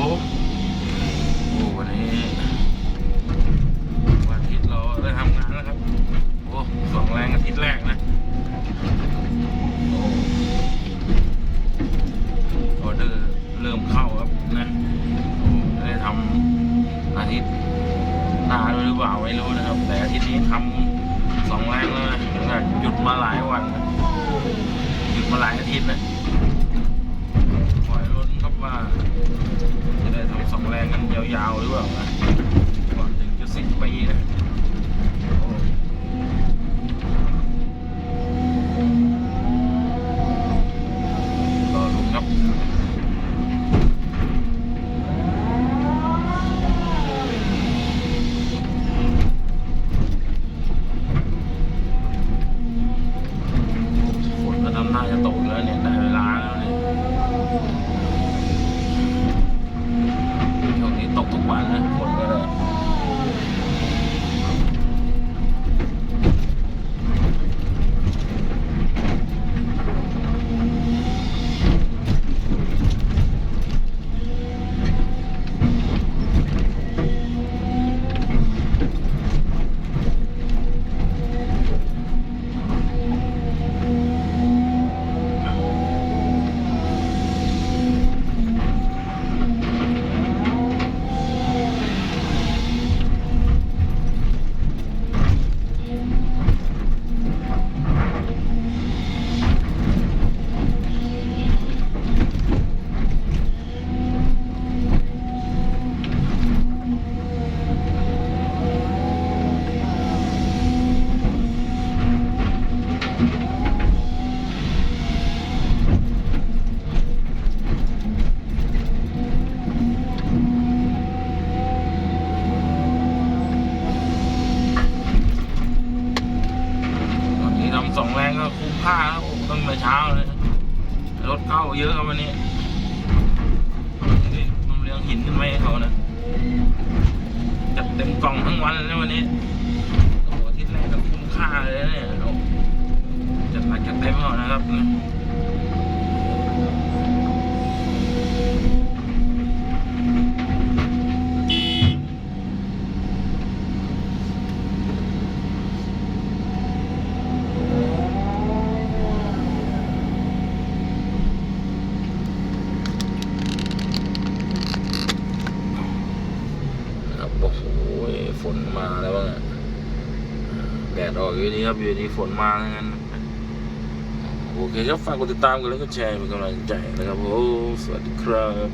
ผมโอ้วันนี้วันอาทิตย์เราได้ทำงานแล้วครับ โอ้สองแรงอาทิตย์แรกนะโอ้ออเดอร์เริ่มเข้าครับนะได้ทำอาทิตย์หน้าหรือเปล่าไม่รู้นะครับ แต่อาทิตย์นี้ทำสองแรงแล้วนะหยุดมาหลายวันนะหยุดมาหลายอาทิตย์นะขอให้ลุ้นครับว่า สองแรงกันยาวๆหรือเปล่านะก่อนถึงจะสิ้นปีนะนครับฝนก็ทำหน้าจะตกแล้วเนี่ยได้ งก็คุ้มค่าแล้วโอ้ตั้งแต่เช้าเลยรถเข้าเยอะครับวันนี้มันเรียงหินขึ้นไปให้เขานะจัดเต็มกล่องทั้งวันเลยวันนี้โอ้โหทิตย์แรกก็คุ้มค่าเลยเนี่ยจัดหนักจัดเต็มเขานะครับโอ้โหฝนมาแล้วบ้างอะแดออกอยู่นี้ครับอยู่นี้ฝนมาแล้วงั้นโอเคครับฝากกดติดตามกันแล้วก็แชร์เป็นกำลังใจนะครับโอ้สวัสดีครับ